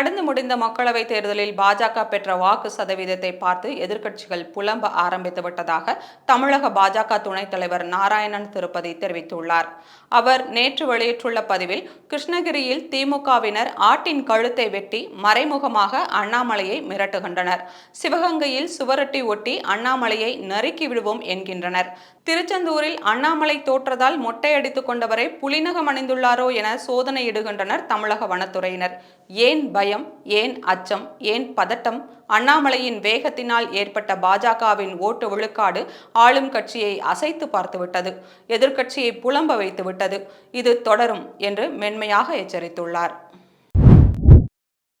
நடந்து முடிந்த மக்களவைத் தேர்தலில் பாஜக பெற்ற வாக்கு சதவீதத்தை பார்த்து எதிர்க்கட்சிகள் புலம்ப ஆரம்பித்து விட்டதாக தமிழக பாஜக துணைத் தலைவர் நாராயணன் திருப்பதி தெரிவித்துள்ளார். அவர் நேற்று வெளியிட்டுள்ள பதிவில் கிருஷ்ணகிரியில் திமுகவினர் ஆட்டின் கழுத்தை வெட்டி மறைமுகமாக அண்ணாமலையை மிரட்டுகின்றனர். சிவகங்கையில் சுவரொட்டி ஒட்டி அண்ணாமலையை நறுக்கி விடுவோம் என்கின்றனர். திருச்செந்தூரில் அண்ணாமலை தோற்றதால் மொட்டையடித்துக் கொண்டவரை புலிநகம் அணிந்துள்ளாரோ என சோதனையிடுகின்றனர் தமிழக வனத்துறையினர். ஏன் பயம்? ஏன் அச்சம் ஏன் பதட்டம் அண்ணாமலையின் வேகத்தினால் ஏற்பட்ட பாஜகவின் ஓட்டு விழுக்காடு ஆளும் கட்சியை அசைத்து பார்த்துவிட்டது எதிர்க்கட்சியை புலம்ப வைத்துவிட்டது இது தொடரும் என்று மென்மையாக எச்சரித்துள்ளார்.